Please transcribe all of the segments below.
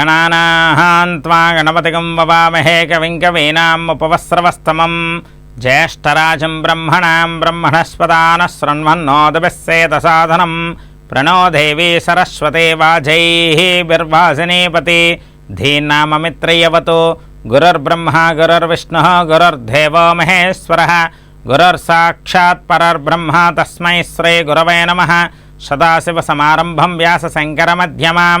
ఓం గణానాహాన్త్వా గణపతిగం వవామహే కవిం కవీనాం ఉపవస్రవస్తమం. జ్యేష్ఠరాజం బ్రహ్మణాం బ్రహ్మణస్పదాన శృణ్వన్నోదభిస్సేత సాధనం ప్రణో దేవీ సరస్వతే వాజై బిర్వాసినీపతి. ధీనామమిత్రయవతు గురుర్బ్రహ్మ గురుర్విష్ణు గురుర్దేవో మహేశ్వర. గురుర్సాక్షాత్ పరర్బ్రహ్మ తస్మై శ్రీ గురవే నమ. సదాశివసమారంభం వ్యాసశంకరమధ్యమాం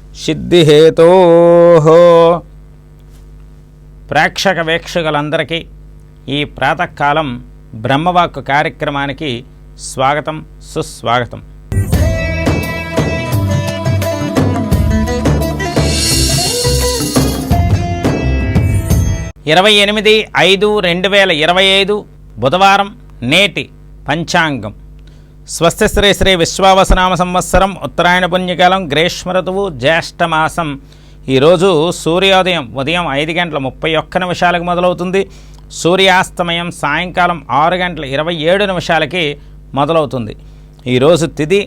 సిద్ధిహేతో. ప్రేక్షక వీక్షకులందరికీ ఈ ప్రాతకాలం బ్రహ్మవాక్కు కార్యక్రమానికి స్వాగతం సుస్వాగతం. ఇరవై ఎనిమిది ఐదు రెండు వేల ఇరవై ఐదు బుధవారం నేటి పంచాంగం. స్వస్తి శ్రీ శ్రీ విశ్వావసనామ సంవత్సరం ఉత్తరాయణ పుణ్యకాలం గ్రీష్మ ఋతువు ఈరోజు సూర్యోదయం ఉదయం ఐదు గంటల ముప్పై ఒక్క నిమిషాలకు మొదలవుతుంది. సూర్యాస్తమయం సాయంకాలం ఆరు గంటల ఇరవై ఏడు నిమిషాలకి మొదలవుతుంది. ఈరోజు తిది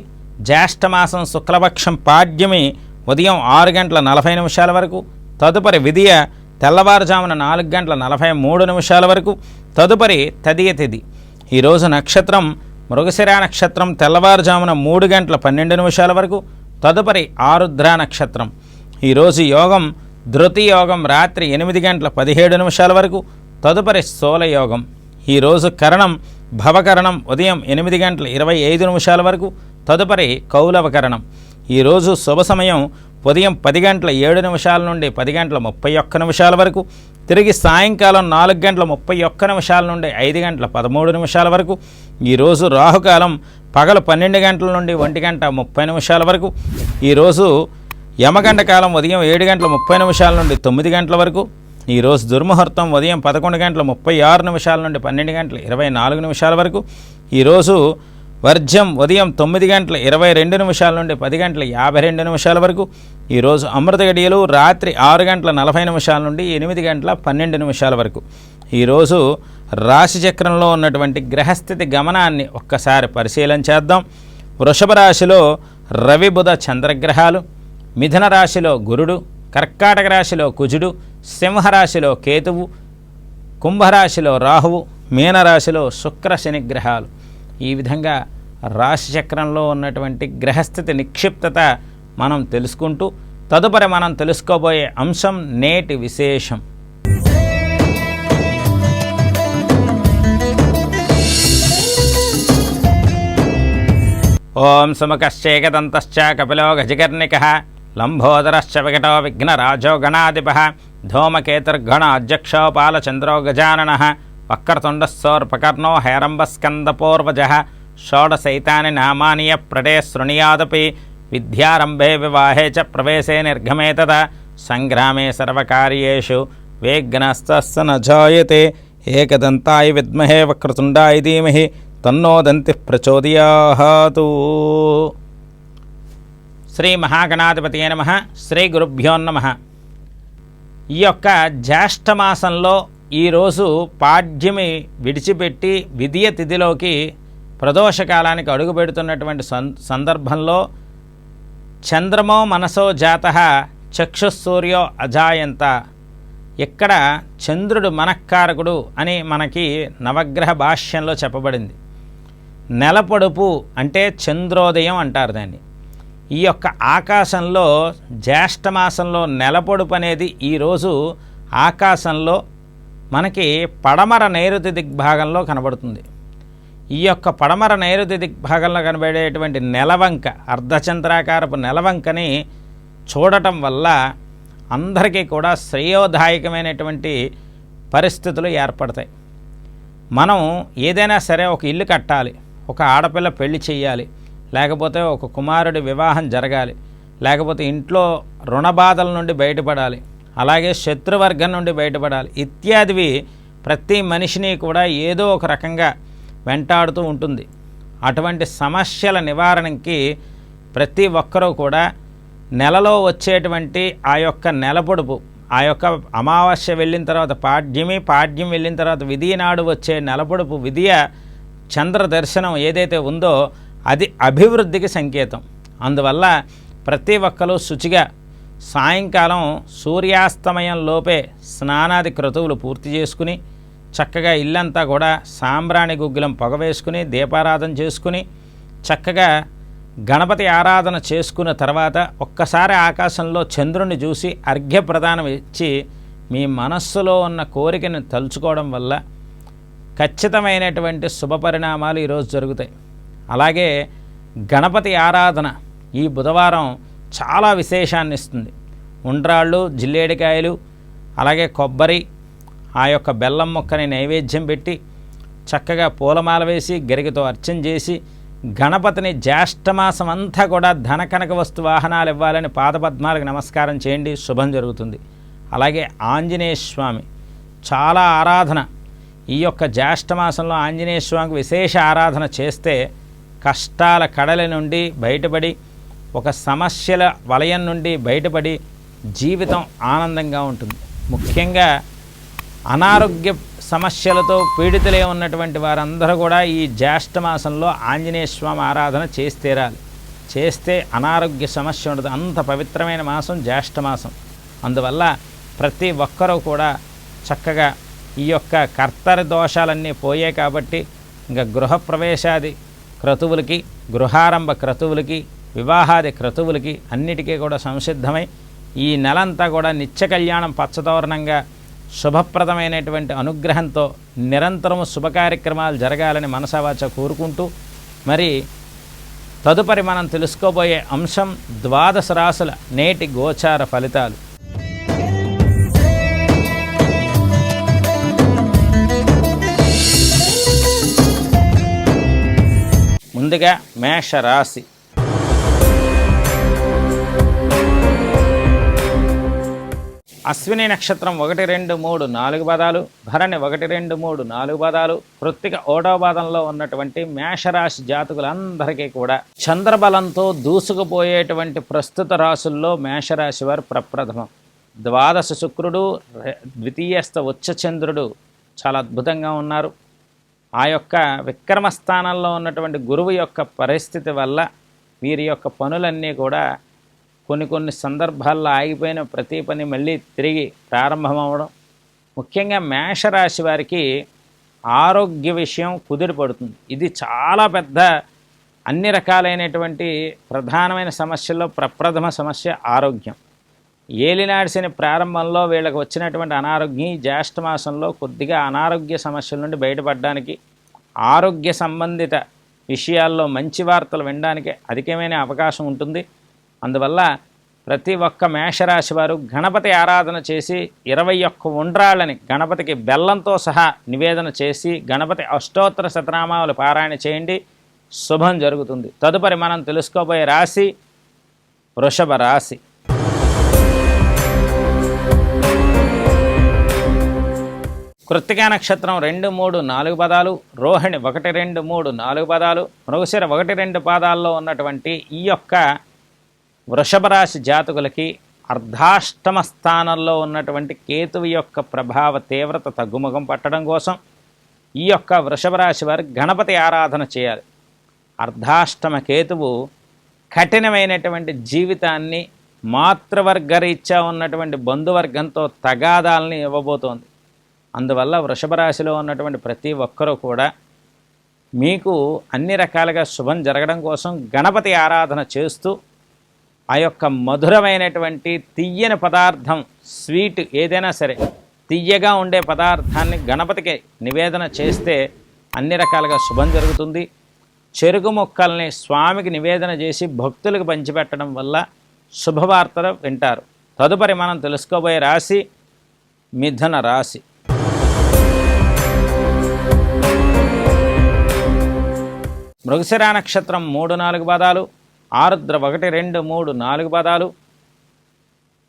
జ్యేష్ఠమాసం శుక్లపక్షం పాడ్యమి ఉదయం ఆరు గంటల నలభై నిమిషాల వరకు. తదుపరి విధియ తెల్లవారుజామున నాలుగు గంటల నలభై మూడు నిమిషాల వరకు. తదుపరి తదియ తిది. ఈరోజు నక్షత్రం మృగశిర నక్షత్రం తెల్లవారుజామున మూడు గంటల పన్నెండు నిమిషాల వరకు తదుపరి ఆరుద్ర నక్షత్రం. ఈరోజు యోగం ధృతి యోగం రాత్రి ఎనిమిది గంటల పదిహేడు నిమిషాల వరకు తదుపరి స్థూల యోగం. ఈరోజు కరణం భవకరణం ఉదయం ఎనిమిది గంటల ఇరవై ఐదు నిమిషాల వరకు తదుపరి కౌలవకరణం ఈరోజు శుభ సమయం ఉదయం పది గంటల ఏడు నిమిషాల నుండి పది గంటల ముప్పై ఒక్క నిమిషాల వరకు తిరిగి సాయంకాలం నాలుగు గంటల ముప్పై ఒక్క నిమిషాల నుండి ఐదు గంటల పదమూడు నిమిషాల వరకు ఈరోజు రాహుకాలం పగలు పన్నెండు గంటల నుండి ఒంటి గంట ముప్పై నిమిషాల వరకు. ఈరోజు యమగండ కాలం ఉదయం ఏడు గంటల ముప్పై నిమిషాల నుండి తొమ్మిది గంటల వరకు. ఈరోజు దుర్ముహూర్తం ఉదయం పదకొండు గంటల ముప్పై ఆరు నిమిషాల నుండి పన్నెండు గంటల ఇరవై నాలుగు నిమిషాల వరకు. ఈరోజు వర్జం ఉదయం తొమ్మిది గంటల ఇరవై రెండు నిమిషాల నుండి పది గంటల యాభై రెండు నిమిషాల వరకు ఈరోజు అమృత గడియలు రాత్రి ఆరు గంటల నలభై నిమిషాల నుండి ఎనిమిది గంటల పన్నెండు నిమిషాల వరకు. ఈరోజు రాశిచక్రంలో ఉన్నటువంటి గ్రహస్థితి గమనాన్ని ఒక్కసారి పరిశీలన చేద్దాం. వృషభ రాశిలో రవి బుధ చంద్రగ్రహాలు మిథున రాశిలో గురుడు కర్కాటక రాశిలో కుజుడు సింహరాశిలో కేతువు కుంభరాశిలో రాహువు మీనరాశిలో శుక్ర శని గ్రహాలు. ఈ విధంగా రాశిచక్రంలో ఉన్నటువంటి గ్రహస్థితి నిక్షిప్తత మనం తెలుసుకుంటూ తదుపరి మనం తెలుసుకోబోయే అంశం నేటి విశేషం. ఓం సుముఖశ్చేకదంతశ్చ కపిలో గజకర్ణిక లంబోదరశ్చ వికటో విఘ్నరాజో గణాధిప ధూమకేతుర్గణ అధ్యక్షోపాలచంద్రో గజానన వక్రతుండస్సోర్పకర్ణో హేరంబస్కందపూర్వజ షోడశైతాని నామాని ప్రడే శృణుయాదపి విద్యారంభే వివాహే చ ప్రవేశే నిర్ఘమే తద సంగ్రామే సర్వకార్యేషు వేగ్నస్తస్స నజాయతే జాయతే ఏకదంతాయ విద్మహే వక్రతుండాయ ధీమహి తన్నోదంతి ప్రచోదయాహాతు. శ్రీ మహాగణాధిపతి నమ. శ్రీ గురుభ్యో నమ. ఈ యొక్క జ్యేష్ఠమాసంలో ఈరోజు పాడ్యమి విడిచిపెట్టి విధియ తిథిలోకి ప్రదోషకాలానికి అడుగుపెడుతున్నటువంటి సం సందర్భంలో చంద్రమో మనసో జాత చక్షుసూర్యో అజాయంత. ఇక్కడ చంద్రుడు మనఃకారకుడు అని మనకి నవగ్రహ భాష్యంలో చెప్పబడింది. నెలపొడుపు అంటే చంద్రోదయం అంటారు దాన్ని. ఈ యొక్క ఆకాశంలో జ్యేష్ఠమాసంలో నెలపొడుపు అనేది ఈరోజు ఆకాశంలో మనకి పడమర నైరుతి దిగ్భాగంలో కనబడుతుంది. ఈ యొక్క పడమర నైరుతి దిగ్భాగంలో కనబడేటువంటి నెలవంక అర్ధచంద్రాకారపు నెలవంకని చూడటం వల్ల అందరికీ కూడా శ్రేయోదాయకమైనటువంటి పరిస్థితులు ఏర్పడతాయి. మనం ఏదైనా సరే ఒక ఇల్లు కట్టాలి ఒక ఆడపిల్ల పెళ్ళి చేయాలి లేకపోతే ఒక కుమారుడి వివాహం జరగాలి లేకపోతే ఇంట్లో రుణ బాధల నుండి బయటపడాలి అలాగే శత్రువర్గం నుండి బయటపడాలి. ఇత్యాదివి ప్రతి మనిషిని కూడా ఏదో ఒక రకంగా వెంటాడుతూ ఉంటుంది. అటువంటి సమస్యల నివారణకి ప్రతి ఒక్కరూ కూడా నెలలో వచ్చేటువంటి ఆ యొక్క నెల పొడుపు ఆ యొక్క అమావాస్య వెళ్ళిన తర్వాత పాడ్యమి పాడ్యం వెళ్ళిన తర్వాత విధి నాడు వచ్చే నెలపొడుపు విధియ చంద్ర దర్శనం ఏదైతే ఉందో అది అభివృద్ధికి సంకేతం. అందువల్ల ప్రతి ఒక్కరూ శుచిగా సాయంకాలం సూర్యాస్తమయం లోపే స్నానాది క్రతువులు పూర్తి చేసుకుని చక్కగా ఇల్లంతా కూడా సాంబ్రాణి గుగ్గులం పొగ వేసుకుని దీపారాధన చేసుకుని చక్కగా గణపతి ఆరాధన చేసుకున్న తర్వాత ఒక్కసారి ఆకాశంలో చంద్రుని చూసి అర్ఘ్య ప్రదానం ఇచ్చి మీ మనస్సులో ఉన్న కోరికను తలుచుకోవడం వల్ల ఖచ్చితమైనటువంటి శుభ పరిణామాలు ఈరోజు జరుగుతాయి. అలాగే గణపతి ఆరాధన ఈ బుధవారం చాలా విశేషాన్ని ఇస్తుంది. ఉండ్రాళ్ళు జిల్లేడికాయలు అలాగే కొబ్బరి ఆ యొక్క బెల్లం మొక్కని నైవేద్యం పెట్టి చక్కగా పూలమాల వేసి గరికతో అర్చన చేసి గణపతిని జ్యేష్ఠమాసం అంతా కూడా ధన కనక వస్తు వాహనాలు ఇవ్వాలని పాదపద్మాలకు నమస్కారం చేయండి. శుభం జరుగుతుంది. అలాగే ఆంజనేయ స్వామి చాలా ఆరాధన. ఈ యొక్క జ్యేష్ఠమాసంలో ఆంజనేయ స్వామికి విశేష ఆరాధన చేస్తే కష్టాల కడల నుండి బయటపడి ఒక సమస్యల వలయం నుండి బయటపడి జీవితం ఆనందంగా ఉంటుంది. ముఖ్యంగా అనారోగ్య సమస్యలతో పీడితులే ఉన్నటువంటి వారందరూ కూడా ఈ జ్యేష్ఠమాసంలో ఆంజనేయ స్వామి ఆరాధన చేసి తీరాలి. చేస్తే అనారోగ్య సమస్య ఉండదు. అంత పవిత్రమైన మాసం జ్యేష్ఠమాసం అందువల్ల ప్రతి ఒక్కరూ కూడా చక్కగా ఈ యొక్క కర్తర దోషాలన్నీ పోయే కాబట్టి ఇంకా గృహప్రవేశాది క్రతువులకి గృహారంభ క్రతువులకి వివాహాది క్రతువులకి అన్నిటికీ కూడా సంసిద్ధమై ఈ నెలంతా కూడా నిత్య కళ్యాణం పచ్చతోరణంగా శుభప్రదమైనటువంటి అనుగ్రహంతో నిరంతరము శుభ కార్యక్రమాలు జరగాలని మనసావాచ కోరుకుంటూ మరి తదుపరి మనం తెలుసుకోబోయే అంశం ద్వాదశ రాసుల నేటి గోచార ఫలితాలు. ముందుగా మేషరాశి. అశ్విని నక్షత్రం ఒకటి రెండు మూడు నాలుగు పదాలు భరణి ఒకటి రెండు మూడు నాలుగు పదాలు కృత్తిక ఓటో పాదంలో ఉన్నటువంటి మేషరాశి జాతకులందరికీ కూడా చంద్రబలంతో దూసుకుపోయేటువంటి ప్రస్తుత రాశుల్లో మేషరాశి వారు ప్రప్రథమం. ద్వాదశ శుక్రుడు ద్వితీయస్థ ఉచ్చచంద్రుడు చాలా అద్భుతంగా ఉన్నారు. ఆ యొక్క విక్రమ స్థానంలో ఉన్నటువంటి గురువు యొక్క పరిస్థితి వల్ల వీరి యొక్క పనులన్నీ కూడా కొన్ని కొన్ని సందర్భాల్లో ఆగిపోయిన ప్రతి పని మళ్ళీ తిరిగి ప్రారంభమవడం ముఖ్యంగా మేషరాశి వారికి ఆరోగ్య విషయం కుదిరిపడుతుంది ఇది చాలా పెద్ద అన్ని రకాలైనటువంటి ప్రధానమైన సమస్యల్లో ప్రప్రథమ సమస్య ఆరోగ్యం. ఏలినాడిసిన ప్రారంభంలో వీళ్ళకి వచ్చినటువంటి అనారోగ్యం జ్యేష్ఠమాసంలో జ్యేష్ఠ మాసంలో కొద్దిగా అనారోగ్య సమస్యల నుండి బయటపడడానికి ఆరోగ్య సంబంధిత విషయాల్లో మంచి వార్తలు వినడానికి అధికమైన అవకాశం ఉంటుంది. అందువల్ల ప్రతి ఒక్క మేషరాశి వారు గణపతి ఆరాధన చేసి ఇరవై ఒక్క ఉండ్రాళ్ళని గణపతికి బెల్లంతో సహా నివేదన చేసి గణపతి అష్టోత్తర శతనామాలు పారాయణ చేయండి. శుభం జరుగుతుంది. తదుపరి మనం తెలుసుకోబోయే రాశి వృషభ రాశి. కృత్తికా నక్షత్రం రెండు మూడు నాలుగు పదాలు రోహిణి ఒకటి రెండు మూడు నాలుగు పదాలు మృగశిర ఒకటి రెండు పాదాల్లో ఉన్నటువంటి ఈ యొక్క వృషభ రాశి జాతకులకి అర్ధాష్టమ స్థానంలో ఉన్నటువంటి కేతువు యొక్క ప్రభావ తీవ్రత తగ్గుముఖం పట్టడం కోసం ఈ యొక్క వృషభ రాశి వారు గణపతి ఆరాధన చేయాలి. అర్ధాష్టమ కేతువు కఠినమైనటువంటి జీవితాన్ని మాతృవర్గరీత్యా ఉన్నటువంటి బంధువర్గంతో తగాదాలని ఇవ్వబోతోంది. అందువల్ల వృషభ రాశిలో ఉన్నటువంటి ప్రతి ఒక్కరూ కూడా మీకు అన్ని రకాలుగా శుభం జరగడం కోసం గణపతి ఆరాధన చేస్తూ ఆ యొక్క మధురమైనటువంటి తియ్యని పదార్థం స్వీట్ ఏదైనా సరే తియ్యగా ఉండే పదార్థాన్ని గణపతికి నివేదన చేస్తే అన్ని రకాలుగా శుభం జరుగుతుంది. చెరుకు మొక్కల్ని స్వామికి నివేదన చేసి భక్తులకు పంచిపెట్టడం వల్ల శుభవార్తలు వింటారు. తదుపరి మనం తెలుసుకోబోయే రాశి మిథున రాశి. మృగశిరా నక్షత్రం మూడు నాలుగు పదాలు ఆరుద్ర ఒకటి రెండు మూడు నాలుగు పదాలు.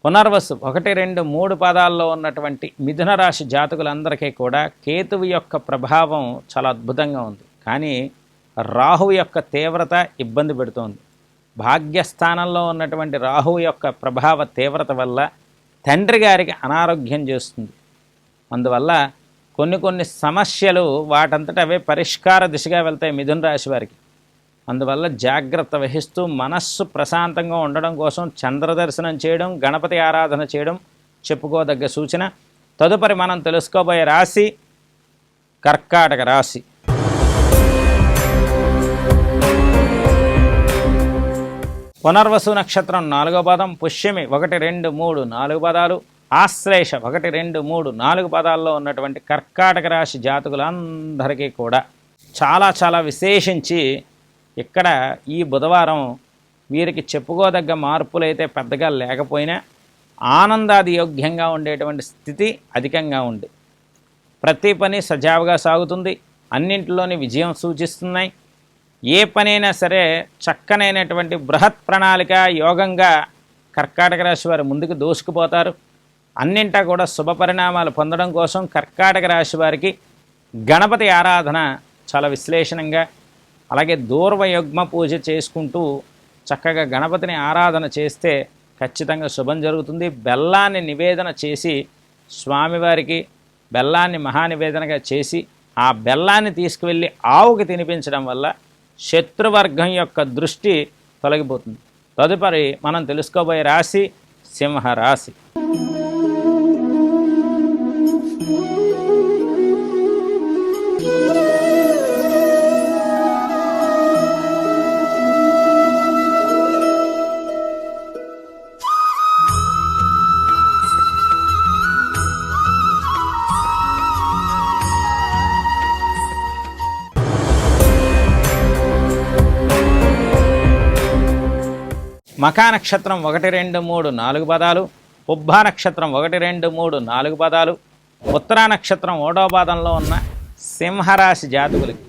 పునర్వసు ఒకటి రెండు మూడు పాదాల్లో ఉన్నటువంటి మిథున రాశి జాతకులందరికీ కూడా కేతువు యొక్క ప్రభావం చాలా అద్భుతంగా ఉంది. కానీ రాహువు యొక్క తీవ్రత ఇబ్బంది పెడుతోంది. భాగ్యస్థానంలో ఉన్నటువంటి రాహువు యొక్క ప్రభావ తీవ్రత వల్ల తండ్రి గారికి అనారోగ్యం చేస్తుంది. అందువల్ల కొన్ని కొన్ని సమస్యలు వాటంతట అవే పరిష్కార దిశగా వెళ్తాయి మిథున రాశి వారికి. అందువల్ల జాగ్రత్త వహిస్తూ మనస్సు ప్రశాంతంగా ఉండడం కోసం చంద్రదర్శనం చేయడం గణపతి ఆరాధన చేయడం చెప్పుకోదగ్గ సూచన. తదుపరి మనం తెలుసుకోబోయే రాశి కర్కాటక రాశి. పునర్వసు నక్షత్రం నాలుగో పదం పుష్యమి ఒకటి రెండు మూడు నాలుగు పదాలు ఆశ్లేష ఒకటి రెండు మూడు నాలుగు పదాల్లో ఉన్నటువంటి కర్కాటక రాశి జాతకులందరికీ కూడా చాలా చాలా విశేషించి ఇక్కడ ఈ బుధవారం వీరికి చెప్పుకోదగ్గ మార్పులు అయితే పెద్దగా లేకపోయినా ఆనందాది యోగ్యంగా ఉండేటువంటి స్థితి అధికంగా ఉంది. ప్రతి పని సజావుగా సాగుతుంది. అన్నింటిలోని విజయం సూచిస్తున్నాయి. ఏ పనైనా సరే చక్కనైనటువంటి బృహత్ ప్రణాళిక యోగంగా కర్కాటక రాశి వారు ముందుకు దూసుకుపోతారు. అన్నింటా కూడా శుభ పరిణామాలు పొందడం కోసం కర్కాటక రాశి వారికి గణపతి ఆరాధన చాలా విశ్లేషణంగా అలాగే దూర్వయుగ్మ పూజ చేసుకుంటూ చక్కగా గణపతిని ఆరాధన చేస్తే ఖచ్చితంగా శుభం జరుగుతుంది. బెల్లాన్ని నివేదన చేసి స్వామివారికి బెల్లాన్ని మహానివేదనగా చేసి ఆ బెల్లాన్ని తీసుకువెళ్ళి ఆవుకి తినిపించడం వల్ల శత్రువర్గం యొక్క దృష్టి తొలగిపోతుంది. తదుపరి మనం తెలుసుకోబోయే రాశి సింహరాశి. మకా నక్షత్రం ఒకటి రెండు మూడు నాలుగు పదాలు పుబ్బా నక్షత్రం ఒకటి రెండు మూడు నాలుగు పదాలు ఉత్తరా నక్షత్రం ఓడో పాదంలో ఉన్న సింహరాశి జాతకులకి.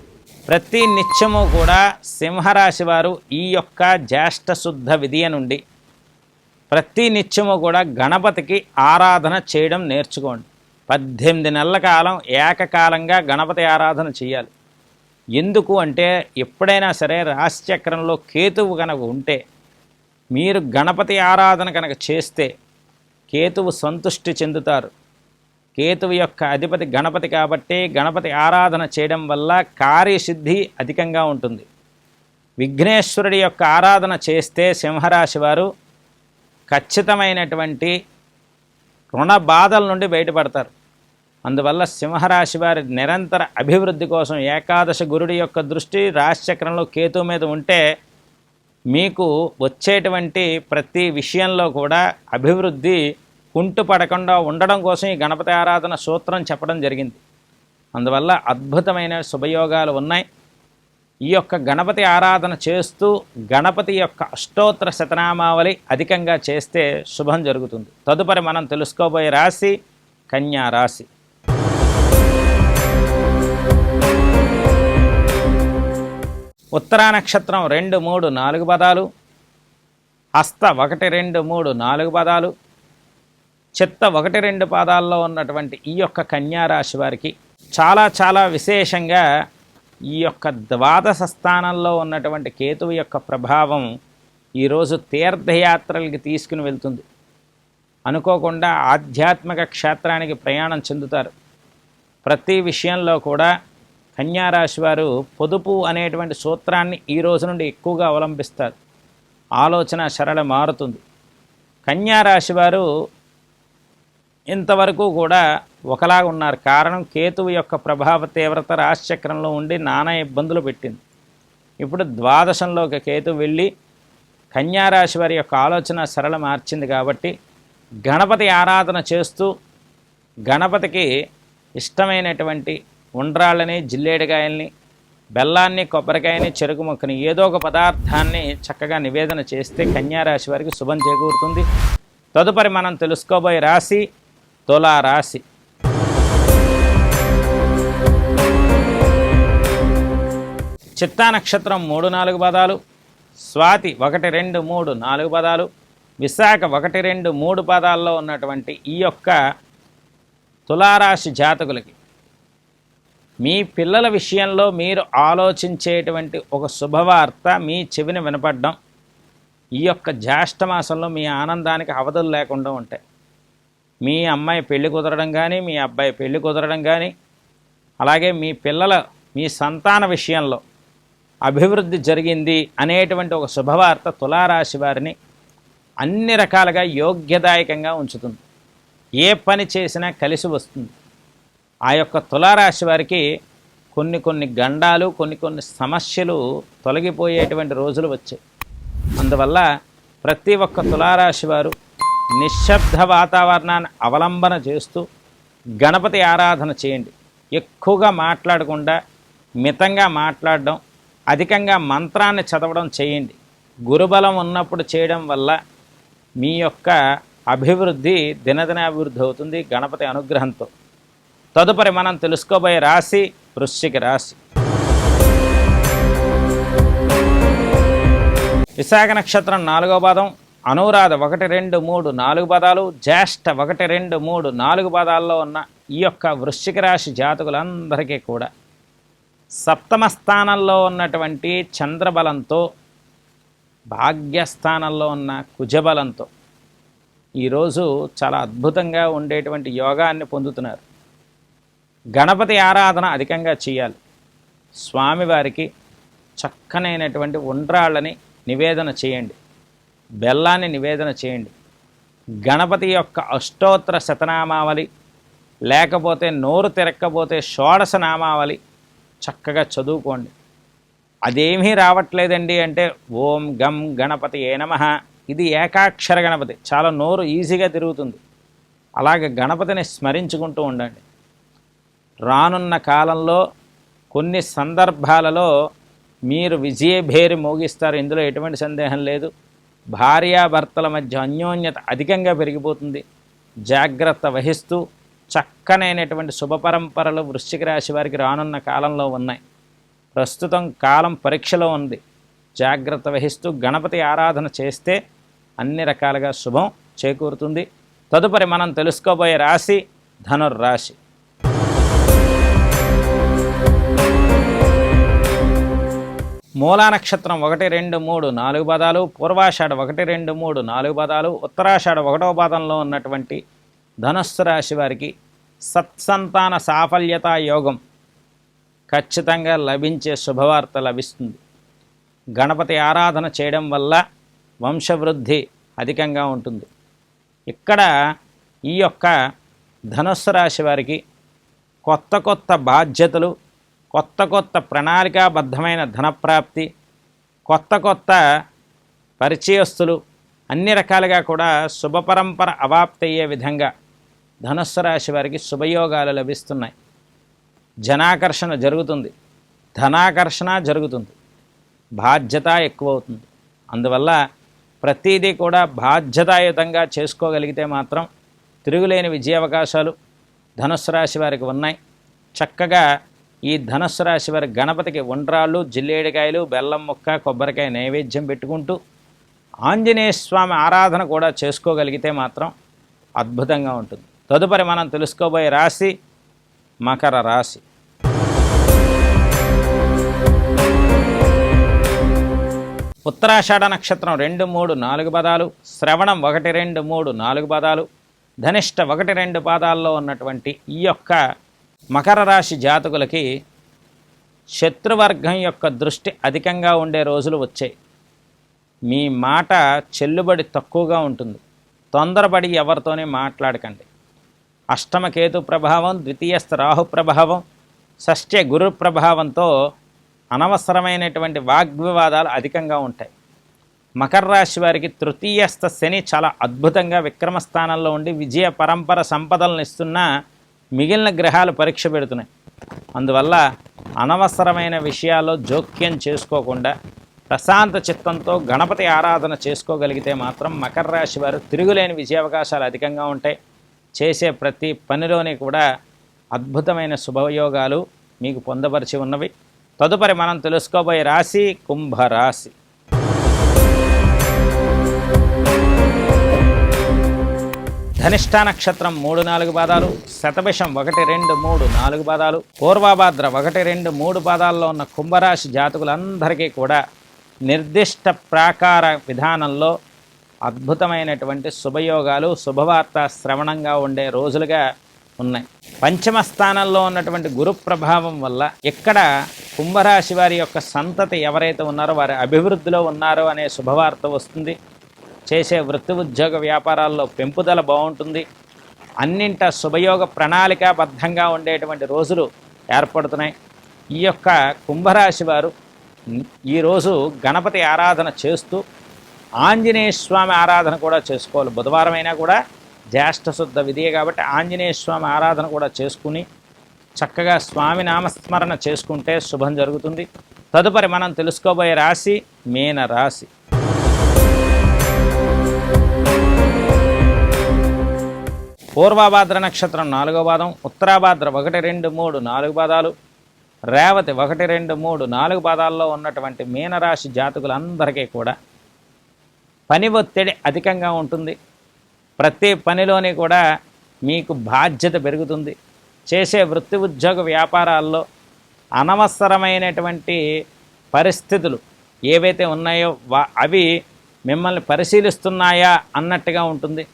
ప్రతి నిత్యము కూడా సింహరాశి వారు ఈ యొక్క జ్యేష్ఠ శుద్ధ విధియ నుండి ప్రతి నిత్యము కూడా గణపతికి ఆరాధన చేయడం నేర్చుకోండి. పద్దెనిమిది నెలల కాలం ఏకకాలంగా గణపతి ఆరాధన చేయాలి. ఎందుకు అంటే ఎప్పుడైనా సరే రాశిచక్రంలో కేతువు కనుక ఉంటే మీరు గణపతి ఆరాధన కనుక చేస్తే కేతువు సంతుష్టి చెందుతారు. కేతువు యొక్క అధిపతి గణపతి కాబట్టి గణపతి ఆరాధన చేయడం వల్ల కార్యసిద్ధి అధికంగా ఉంటుంది. విఘ్నేశ్వరుడి యొక్క ఆరాధన చేస్తే సింహరాశి వారు ఖచ్చితమైనటువంటి రుణ బాధల నుండి బయటపడతారు. అందువల్ల సింహరాశి వారి నిరంతర అభివృద్ధి కోసం ఏకాదశ గురుడి యొక్క దృష్టి రాశిచక్రంలో కేతు మీద ఉంటే మీకు వచ్చేటువంటి ప్రతి విషయంలో కూడా అభివృద్ధి కుంటుపడకుండా ఉండడం కోసం ఈ గణపతి ఆరాధన సూత్రం చెప్పడం జరిగింది. అందువల్ల అద్భుతమైన శుభయోగాలు ఉన్నాయి. ఈ యొక్క గణపతి ఆరాధన చేస్తూ గణపతి యొక్క అష్టోత్తర శతనామావళి అధికంగా చేస్తే శుభం జరుగుతుంది. తదుపరి మనం తెలుసుకోబోయే రాశి కన్యా రాశి. ఉత్తరా నక్షత్రం రెండు మూడు నాలుగు పదాలు. హస్త ఒకటి రెండు మూడు నాలుగు పదాలు. చిత్త ఒకటి రెండు పాదాల్లో ఉన్నటువంటి ఈ యొక్క కన్యారాశి వారికి చాలా చాలా విశేషంగా ఈ యొక్క ద్వాదశ స్థానంలో ఉన్నటువంటి కేతువు యొక్క ప్రభావం ఈరోజు తీర్థయాత్రలకి తీసుకుని వెళ్తుంది. అనుకోకుండా ఆధ్యాత్మిక క్షేత్రానికి ప్రయాణం చెందుతారు. ప్రతి విషయంలో కూడా కన్యారాశి వారు పొదుపు అనేటువంటి సూత్రాన్ని ఈ రోజు నుండి ఎక్కువగా అవలంబిస్తారు. ఆలోచన సరళ మారుతుంది. కన్యారాశి వారు ఇంతవరకు కూడా ఒకలాగా ఉన్నారు. కారణం కేతువు యొక్క ప్రభావ తీవ్రత రాశిచక్రంలో ఉండి నానా ఇబ్బందులు పెట్టింది. ఇప్పుడు ద్వాదశంలోకి కేతు వెళ్ళి కన్యారాశి వారి యొక్క ఆలోచన సరళ మార్చింది కాబట్టి గణపతి ఆరాధన చేస్తూ గణపతికి ఇష్టమైనటువంటి ఉండ్రాళ్ళని జిల్లేడికాయల్ని బెల్లాన్ని కొబ్బరికాయని చెరుకు మొక్కని ఏదో ఒక పదార్థాన్ని చక్కగా నివేదన చేస్తే కన్యారాశి వారికి శుభం చేకూరుతుంది. తదుపరి మనం తెలుసుకోబోయే రాశి తులారాశి. చిత్తా నక్షత్రం మూడు నాలుగు పదాలు స్వాతి ఒకటి రెండు మూడు నాలుగు పదాలు విశాఖ ఒకటి రెండు మూడు పదాల్లో ఉన్నటువంటి ఈ యొక్క తులారాశి జాతకులకి మీ పిల్లల విషయంలో మీరు ఆలోచించేటువంటి ఒక శుభవార్త మీ చెవిని వినపడడం ఈ యొక్క జ్యేష్ఠ మాసంలో మీ ఆనందానికి అవధులు లేకుండా ఉంటాయి. మీ అమ్మాయి పెళ్ళి కుదరడం కానీ మీ అబ్బాయి పెళ్ళి కుదరడం కానీ అలాగే మీ పిల్లల మీ సంతాన విషయంలో అభివృద్ధి జరిగింది అనేటువంటి ఒక శుభవార్త తులారాశి వారిని అన్ని రకాలుగా యోగ్యదాయకంగా ఉంచుతుంది. ఏ పని చేసినా కలిసి వస్తుంది. ఆ యొక్క తులారాశి వారికి కొన్ని కొన్ని గండాలు కొన్ని కొన్ని సమస్యలు తొలగిపోయేటువంటి రోజులు వచ్చాయి. అందువల్ల ప్రతి ఒక్క తులారాశి వారు నిశ్శబ్ద వాతావరణాన్ని అవలంబన చేస్తూ గణపతి ఆరాధన చేయండి. ఎక్కువగా మాట్లాడకుండా మితంగా మాట్లాడడం అధికంగా మంత్రాన్ని చదవడం చేయండి. గురుబలం ఉన్నప్పుడు చేయడం వల్ల మీ యొక్క అభివృద్ధి దినదిన అభివృద్ధి అవుతుంది గణపతి అనుగ్రహంతో. తదుపరి మనం తెలుసుకోబోయే రాశి వృశ్చిక రాశి. విశాఖ నక్షత్రం నాలుగో పాదం అనురాధ ఒకటి రెండు మూడు నాలుగు పదాలు జ్యేష్ఠ ఒకటి రెండు మూడు నాలుగు పదాల్లో ఉన్న ఈ యొక్క వృశ్చిక రాశి జాతకులందరికీ కూడా సప్తమ స్థానంలో ఉన్నటువంటి చంద్రబలంతో భాగ్యస్థానంలో ఉన్న కుజబలంతో ఈరోజు చాలా అద్భుతంగా ఉండేటువంటి యోగాన్ని పొందుతున్నారు. గణపతి ఆరాధన అధికంగా చేయాలి. స్వామివారికి చక్కనైనటువంటి ఉండ్రాళ్ళని నివేదన చేయండి. బెల్లాన్ని నివేదన చేయండి. గణపతి యొక్క అష్టోత్తర శతనామావళి లేకపోతే నోరు తిరక్కపోతే షోడశ నామావళి చక్కగా చదువుకోండి. అదేమీ రావట్లేదండి అంటే ఓం గం గణపతి ఏ నమ. ఇది ఏకాక్షర గణపతి. చాలా నోరు ఈజీగా తిరుగుతుంది. అలాగే గణపతిని స్మరించుకుంటూ ఉండండి. రానున్న కాలంలో కొన్ని సందర్భాలలో మీరు విజయభేరి మోగిస్తారు. ఇందులో ఎటువంటి సందేహం లేదు. భార్యాభర్తల మధ్య అన్యోన్యత అధికంగా పెరిగిపోతుంది. జాగ్రత్త వహిస్తూ చక్కనైనటువంటి శుభపరంపరలు వృశ్చిక రాశి వారికి రానున్న కాలంలో ఉన్నాయి. ప్రస్తుతం కాలం పరీక్షలో ఉంది. జాగ్రత్త వహిస్తూ గణపతి ఆరాధన చేస్తే అన్ని రకాలుగా శుభం చేకూరుతుంది. తదుపరి మనం తెలుసుకోబోయే రాశి ధనుర్రాశి. మూలా నక్షత్రం ఒకటి రెండు మూడు నాలుగు పదాలు పూర్వాషాఢ ఒకటి రెండు మూడు నాలుగు పదాలు ఉత్తరాషాఢ ఒకటవ పాదంలో ఉన్నటువంటి ధనుస్సు రాశి వారికి సత్సంతాన సాఫల్యత యోగం ఖచ్చితంగా లభించే శుభవార్త లభిస్తుంది. గణపతి ఆరాధన చేయడం వల్ల వంశవృద్ధి అధికంగా ఉంటుంది. ఇక్కడ ఈ యొక్క ధనుస్సు రాశి వారికి కొత్త కొత్త బాధ్యతలు కొత్త కొత్త ప్రణాళికాబద్ధమైన ధనప్రాప్తి కొత్త కొత్త పరిచయస్తులు అన్ని రకాలుగా కూడా శుభపరంపర అవాప్తి అయ్యే విధంగా ధనుస్సు రాశి వారికి శుభయోగాలు లభిస్తున్నాయి. జనాకర్షణ జరుగుతుంది. ధనాకర్షణ జరుగుతుంది. బాధ్యత ఎక్కువ అవుతుంది అందువల్ల ప్రతిదీ కూడా బాధ్యతాయుతంగా చేసుకోగలిగితే మాత్రం తిరుగులేని విజయావకాశాలు ధనుస్సు రాశి వారికి ఉన్నాయి. చక్కగా ఈ ధనుస్సు రాశి వారి గణపతికి ఉండ్రాళ్ళు జిల్లేడికాయలు బెల్లం ముక్క కొబ్బరికాయ నైవేద్యం పెట్టుకుంటూ ఆంజనేయ స్వామి ఆరాధన కూడా చేసుకోగలిగితే మాత్రం అద్భుతంగా ఉంటుంది. తదుపరి మనం తెలుసుకోబోయే రాశి మకర రాశి. ఉత్తరాషాఢ నక్షత్రం రెండు మూడు నాలుగు పదాలు శ్రవణం ఒకటి రెండు మూడు నాలుగు పదాలు ధనిష్ట ఒకటి రెండు పాదాల్లో ఉన్నటువంటి ఈ యొక్క మకర రాశి జాతకులకి శత్రువర్గం యొక్క దృష్టి అధికంగా ఉండే రోజులు వచ్చాయి. మీ మాట చెల్లుబడి తక్కువగా ఉంటుంది. తొందరపడి ఎవరితోనే మాట్లాడకండి. అష్టమకేతు ప్రభావం ద్వితీయస్థ రాహు ప్రభావం షష్ఠ్య గురు ప్రభావంతో అనవసరమైనటువంటి వాగ్వివాదాలు అధికంగా ఉంటాయి. మకర రాశి వారికి తృతీయస్థ శని చాలా అద్భుతంగా విక్రమ స్థానంలో ఉండి విజయ పరంపర సంపదలను ఇస్తున్న మిగిలిన గ్రహాలు పరీక్ష పెడుతున్నాయి. అందువల్ల అనవసరమైన విషయాల్లో జోక్యం చేసుకోకుండా ప్రశాంత చిత్తంతో గణపతి ఆరాధన చేసుకోగలిగితే మాత్రం మకర రాశి వారు తిరుగులేని విజయావకాశాలు అధికంగా ఉంటాయి. చేసే ప్రతి పనిలోని కూడా అద్భుతమైన శుభయోగాలు మీకు పొందపరిచి ఉన్నవి. తదుపరి మనం తెలుసుకోబోయే రాశి కుంభరాశి. ధనిష్టా నక్షత్రం మూడు నాలుగు పాదాలు శతభిషం ఒకటి రెండు మూడు నాలుగు పాదాలు పూర్వభాద్ర ఒకటి రెండు మూడు పాదాల్లో ఉన్న కుంభరాశి జాతకులందరికీ కూడా నిర్దిష్ట ప్రాకార విధానంలో అద్భుతమైనటువంటి శుభయోగాలు శుభవార్త శ్రవణంగా ఉండే రోజులుగా ఉన్నాయి. పంచమ స్థానంలో ఉన్నటువంటి గురు ప్రభావం వల్ల ఇక్కడ కుంభరాశి వారి యొక్క సంతతి ఎవరైతే ఉన్నారో వారి అభివృద్ధిలో ఉన్నారో అనే శుభవార్త వస్తుంది. చేసే వృత్తి ఉద్యోగ వ్యాపారాల్లో పెంపుదల బాగుంటుంది. అన్నింట శుభయోగ ప్రణాళికాబద్ధంగా ఉండేటువంటి రోజులు ఏర్పడుతున్నాయి. ఈ యొక్క కుంభరాశి వారు ఈరోజు గణపతి ఆరాధన చేస్తూ ఆంజనేయ స్వామి ఆరాధన కూడా చేసుకోవాలి. బుధవారం అయినా కూడా జ్యేష్ఠ శుద్ధ విధియే కాబట్టి ఆంజనేయ స్వామి ఆరాధన కూడా చేసుకుని చక్కగా స్వామి నామస్మరణ చేసుకుంటే శుభం జరుగుతుంది. తదుపరి మనం తెలుసుకోబోయే రాశి మీన రాశి పూర్వభాద్ర నక్షత్రం నాలుగో పాదం ఉత్తరాభాద్ర ఒకటి రెండు మూడు నాలుగు పాదాలు రేవతి ఒకటి రెండు మూడు నాలుగు పాదాల్లో ఉన్నటువంటి మీనరాశి జాతకులందరికీ కూడా పని ఒత్తిడి అధికంగా ఉంటుంది. ప్రతి పనిలోని కూడా మీకు బాధ్యత పెరుగుతుంది. చేసే వృత్తి ఉద్యోగ వ్యాపారాల్లో అనవసరమైనటువంటి పరిస్థితులు ఏవైతే ఉన్నాయో వా అవి మిమ్మల్ని పరిశీలిస్తున్నాయా అన్నట్టుగా ఉంటుంది.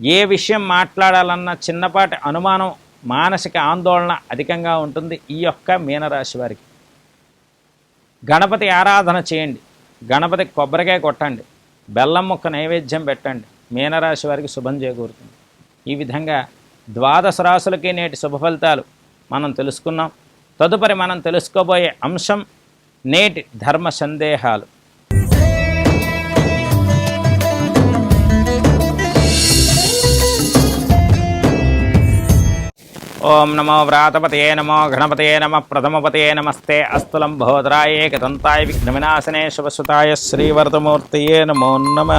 ఏ విషయం మాట్లాడాలన్న చిన్నపాటి అనుమానం మానసిక ఆందోళన అధికంగా ఉంటుంది ఈ యొక్క మీనరాశి వారికి. గణపతి ఆరాధన చేయండి. గణపతి కొబ్బరికాయ కొట్టండి. బెల్లం ముక్క నైవేద్యం పెట్టండి. మీనరాశి వారికి శుభం చేకూరుతుంది. ఈ విధంగా ద్వాదశ రాశులకి నేటి శుభ ఫలితాలు మనం తెలుసుకున్నాం. తదుపరి మనం తెలుసుకోబోయే అంశం నేటి ధర్మ సందేహాలు. ఓం నమో వ్రాతపతయే నమో గణపతయే నమ ప్రథమపతయే నమస్తే అస్తులం భోదరాయ ఏకదంతాయ విఘ్నవినాశనే శుభసుతాయ శ్రీవరదమూర్తయే నమో నమ.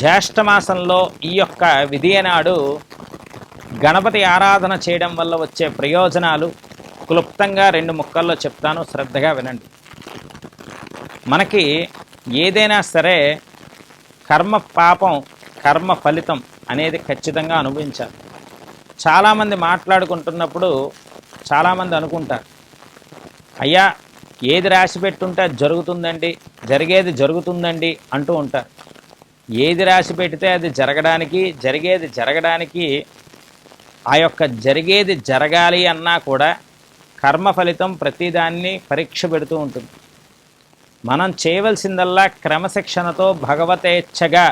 జ్యేష్ఠమాసంలో ఈ యొక్క విధియనాడు గణపతి ఆరాధన చేయడం వల్ల వచ్చే ప్రయోజనాలు క్లుప్తంగా రెండు ముక్కల్లో చెప్తాను శ్రద్ధగా వినండి. మనకి ఏదైనా సరే కర్మ పాపం కర్మ ఫలితం అనేది ఖచ్చితంగా అనుభవించాలి. చాలామంది మాట్లాడుకుంటున్నప్పుడు చాలామంది అనుకుంటారు అయ్యా ఏది రాసి పెట్టుంటే అది జరుగుతుందండి జరిగేది జరుగుతుందండి అంటూ ఉంటారు. ఏది రాసి పెడితే అది జరగడానికి జరిగేది జరగడానికి ఆ యొక్క జరిగేది జరగాలి అన్నా కూడా కర్మ ఫలితం ప్రతిదాన్ని పరీక్ష పెడుతూ ఉంటుంది. మనం చేయవలసిందల్లా క్రమశిక్షణతో భగవతేచ్ఛగా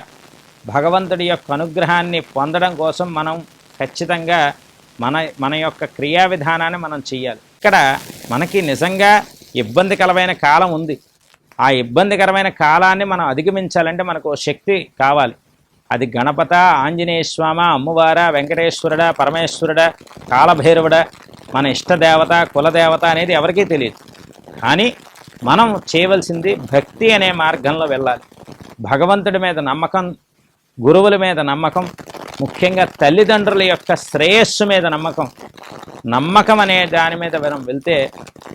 భగవంతుడి యొక్క అనుగ్రహాన్ని పొందడం కోసం మనం ఖచ్చితంగా మన మన యొక్క క్రియా విధానాన్ని మనం చేయాలి ఇక్కడ మనకి నిజంగా ఇబ్బందికరమైన కాలం ఉంది. ఆ ఇబ్బందికరమైన కాలాన్ని మనం అధిగమించాలంటే మనకు ఓ శక్తి కావాలి. అది గణపత ఆంజనేయ స్వామ అమ్మవార వెంకటేశ్వరుడా పరమేశ్వరుడా కాలభైరవుడా మన ఇష్టదేవత కులదేవత అనేది ఎవరికీ తెలియదు. కానీ మనం చేయవలసింది భక్తి అనే మార్గంలో వెళ్ళాలి. భగవంతుడి మీద నమ్మకం గురువుల మీద నమ్మకం ముఖ్యంగా తల్లిదండ్రుల యొక్క శ్రేయస్సు మీద నమ్మకం. నమ్మకం అనే దాని మీద మనం వెళ్తే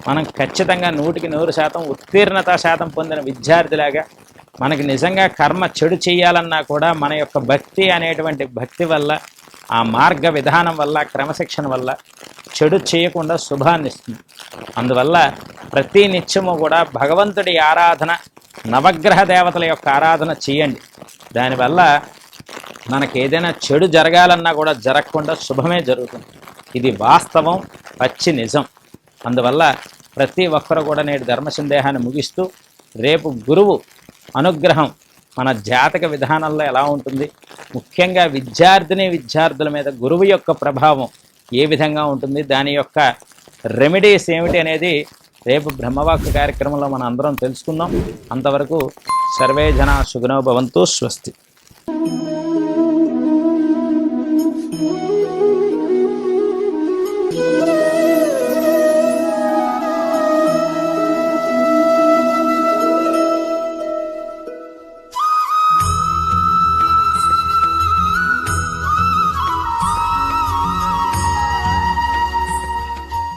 మనం ఖచ్చితంగా నూటికి నూరు శాతం ఉత్తీర్ణత శాతం పొందిన విద్యార్థిలాగా మనకి నిజంగా కర్మ చెడు చేయాలన్నా కూడా మన యొక్క భక్తి అనేటువంటి భక్తి వల్ల ఆ మార్గ విధానం వల్ల క్రమశిక్షణ వల్ల చెడు చేయకుండా శుభాన్ని ఇస్తుంది. అందువల్ల ప్రతి నిత్యము కూడా భగవంతుడి ఆరాధన నవగ్రహ దేవతల యొక్క ఆరాధన చేయండి దానివల్ల మనకి ఏదైనా చెడు జరగాలన్నా కూడా జరగకుండా శుభమే జరుగుతుంది. ఇది వాస్తవం పచ్చి నిజం. అందువల్ల ప్రతి ఒక్కరు కూడా నేటి ధర్మ సందేహాన్ని ముగిస్తూ రేపు గురువు అనుగ్రహం మన జాతక విధానంలో ఎలా ఉంటుంది? ముఖ్యంగా విద్యార్థిని విద్యార్థుల మీద గురువు యొక్క ప్రభావం ఏ విధంగా ఉంటుంది? దాని యొక్క రెమెడీస్ ఏమిటి అనేది రేపు బ్రహ్మవాక్య కార్యక్రమంలో మనం అందరం తెలుసుకుందాం. అంతవరకు సర్వే జన సుగుణో భవంతు స్వస్తి.